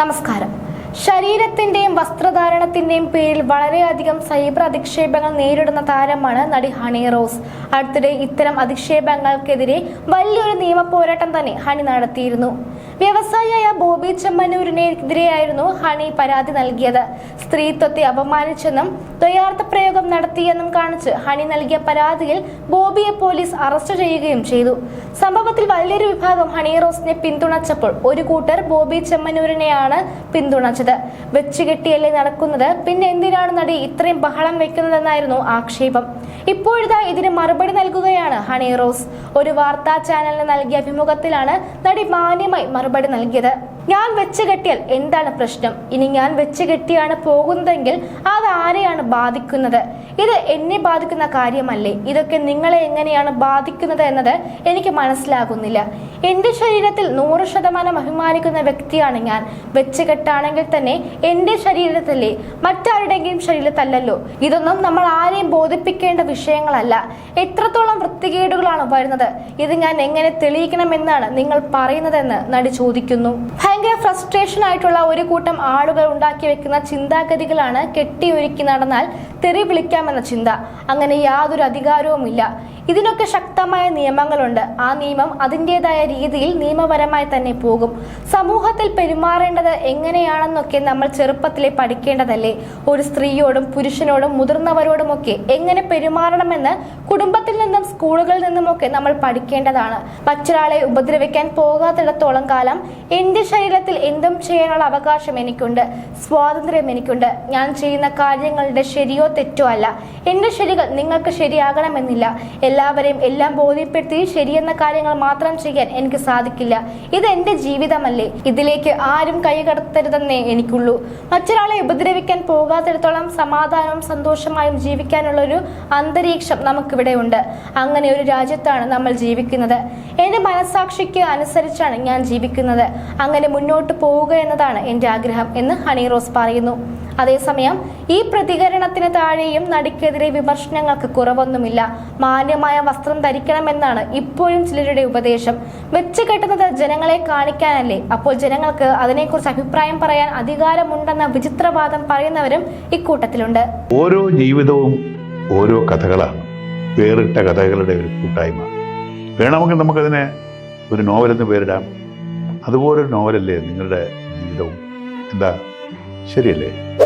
നമസ്കാരം. ശരീരത്തിന്റെയും വസ്ത്രധാരണത്തിന്റെയും പേരിൽ വളരെയധികം സൈബർ അധിക്ഷേപങ്ങൾ നേരിടുന്ന താരമാണ് നടി ഹണി റോസ്. അടുത്തിടെ ഇത്തരം അധിക്ഷേപങ്ങൾക്കെതിരെ വലിയൊരു നിയമ പോരാട്ടം തന്നെ ഹണി നടത്തിയിരുന്നു. വ്യവസായിയായ ബോബി ചെമ്മന്നൂരിനെതിരെയായിരുന്നു ഹണി പരാതി നൽകിയത്. സ്ത്രീത്വത്തെ അപമാനിച്ചെന്നും ദ്വയാർത്ഥ പ്രയോഗം നടത്തിയെന്നും കാണിച്ച് ഹണി നൽകിയ പരാതിയിൽ ബോബിയെ പോലീസ് അറസ്റ്റ് ചെയ്യുകയും ചെയ്തു. സംഭവത്തിൽ വലിയൊരു വിഭാഗം ഹണി റോസിനെ പിന്തുണച്ചപ്പോൾ ഒരു കൂട്ടർ ബോബി ചെമ്മന്നൂരിനെയാണ് പിന്തുണച്ചത്. വെച്ചുകെട്ടിയല്ലേ നടക്കുന്നത് പിന്നെ എന്തിനാണ് നടി ഇത്രയും ബഹളം വെക്കുന്നതെന്നായിരുന്നു ആക്ഷേപം. ഇപ്പോഴിതാ ഇതിന് മറുപടി നൽകുകയാണ് ഹണി റോസ്. ഒരു വാർത്താ ചാനലിന് നൽകിയ അഭിമുഖത്തിലാണ് നടി മാന്യമായി മറുപടി നൽകിയത് ഞാൻ വെച്ച് കെട്ടിയാൽ എന്താണ് പ്രശ്നം? ഇനി ഞാൻ വെച്ച് കെട്ടിയാണ് പോകുന്നതെങ്കിൽ അത് ആരെയാണ് ബാധിക്കുന്നത്? ഇത് എന്നെ ബാധിക്കുന്ന കാര്യമല്ലേ? ഇതൊക്കെ നിങ്ങളെ എങ്ങനെയാണ് ബാധിക്കുന്നത് എന്നത് എനിക്ക് മനസ്സിലാകുന്നില്ല. എന്റെ ശരീരത്തിൽ നൂറ് ശതമാനം അഭിമാനിക്കുന്ന വ്യക്തിയാണ് ഞാൻ. വെച്ച് കെട്ടാണെങ്കിൽ തന്നെ എന്റെ ശരീരത്തിലെ മറ്റാരുടെയെങ്കിലും ശരീരത്തല്ലല്ലോ. ഇതൊന്നും നമ്മൾ ആരെയും ബോധിപ്പിക്കേണ്ട വിഷയങ്ങളല്ല. എത്രത്തോളം വൃത്തികേടുകളാണ് വരുന്നത്? ഇത് ഞാൻ എങ്ങനെ തെളിയിക്കണമെന്നാണ് നിങ്ങൾ പറയുന്നതെന്ന് നടി ചോദിക്കുന്നു. ഭയങ്കര ഫ്രസ്ട്രേഷൻ ആയിട്ടുള്ള ഒരു കൂട്ടം ആളുകൾ ഉണ്ടാക്കി വെക്കുന്ന ചിന്താഗതികളാണ് കെട്ടിയൊരുക്കി നടന്നാൽ തെറി വിളിക്കാമെന്ന ചിന്ത. അങ്ങനെ യാതൊരു അധികാരവുമില്ല. ഇതിനൊക്കെ ശക്തമായ നിയമങ്ങളുണ്ട്. ആ നിയമം അതിന്റെതായ രീതിയിൽ നിയമപരമായി തന്നെ പോകും. സമൂഹത്തിൽ പെരുമാറേണ്ടത് എങ്ങനെയാണെന്നൊക്കെ നമ്മൾ ചെറുപ്പത്തിലെ പഠിക്കേണ്ടതല്ലേ? ഒരു സ്ത്രീയോടും പുരുഷനോടും മുതിർന്നവരോടും ഒക്കെ എങ്ങനെ പെരുമാറണമെന്ന് കുടുംബത്തിൽ നിന്നും സ്കൂളുകളിൽ നിന്നുമൊക്കെ നമ്മൾ പഠിക്കേണ്ടതാണ്. മറ്റൊരാളെ ഉപദ്രവിക്കാൻ പോകാത്തിടത്തോളം കാലം എന്റെ ശരീരത്തിൽ എന്തും ചെയ്യാനുള്ള അവകാശം എനിക്കുണ്ട്. സ്വാതന്ത്ര്യം എനിക്കുണ്ട്. ഞാൻ ചെയ്യുന്ന കാര്യങ്ങളുടെ ശരിയോ തെറ്റോ അല്ല. എന്റെ ശരികൾ നിങ്ങൾക്ക് ശരിയാകണമെന്നില്ല. എല്ലാവരെയും എല്ലാം ബോധ്യപ്പെടുത്തി ശരിയെന്ന കാര്യങ്ങൾ മാത്രം ചെയ്യാൻ എനിക്ക് സാധിക്കില്ല. ഇത് എന്റെ ജീവിതമല്ലേ? ഇതിലേക്ക് ആരും കൈ കടത്തരുതെന്നേ എനിക്കുള്ളൂ. മറ്റൊരാളെ ഉപദ്രവിക്കാൻ പോകാത്തിടത്തോളം സമാധാനവും സന്തോഷമായും ജീവിക്കാനുള്ള ഒരു അന്തരീക്ഷം നമുക്കിവിടെ ഉണ്ട്. അങ്ങനെ ഒരു രാജ്യത്താണ് നമ്മൾ ജീവിക്കുന്നത്. എന്റെ മനസാക്ഷിക്ക് അനുസരിച്ചാണ് ഞാൻ ജീവിക്കുന്നത്. അങ്ങനെ മുന്നോട്ട് പോവുക എന്നതാണ് എന്റെ ആഗ്രഹം എന്ന് ഹണി റോസ് പറയുന്നു. അതേസമയം ഈ പ്രതികരണത്തിന് താഴെയും നടിക്കെതിരെ വിമർശനങ്ങൾക്ക് കുറവൊന്നുമില്ല. മാന്യമായ വസ്ത്രം ധരിക്കണമെന്നാണ് ഇപ്പോഴും ചിലരുടെ ഉപദേശം. വെച്ച് കെട്ടുന്നത് ജനങ്ങളെ കാണിക്കാനല്ലേ? അപ്പോൾ ജനങ്ങൾക്ക് അതിനെക്കുറിച്ച് അഭിപ്രായം പറയാൻ അധികാരമുണ്ടെന്ന വിചിത്രവാദം പറയുന്നവരും ഇക്കൂട്ടത്തിലുണ്ട്. ഓരോ ജീവിതവും ഓരോ കഥകളാണ്. വേറിട്ട കഥകളുടെ ഒരു കൂട്ടായ്മ. വേണമെങ്കിൽ നമുക്കതിനെ ഒരു നോവലെന്ന് പേരിടാം. അതുപോലൊരു നോവലല്ലേ നിങ്ങളുടെ ജീവിതവും? എന്താ? ശരിയല്ലേ?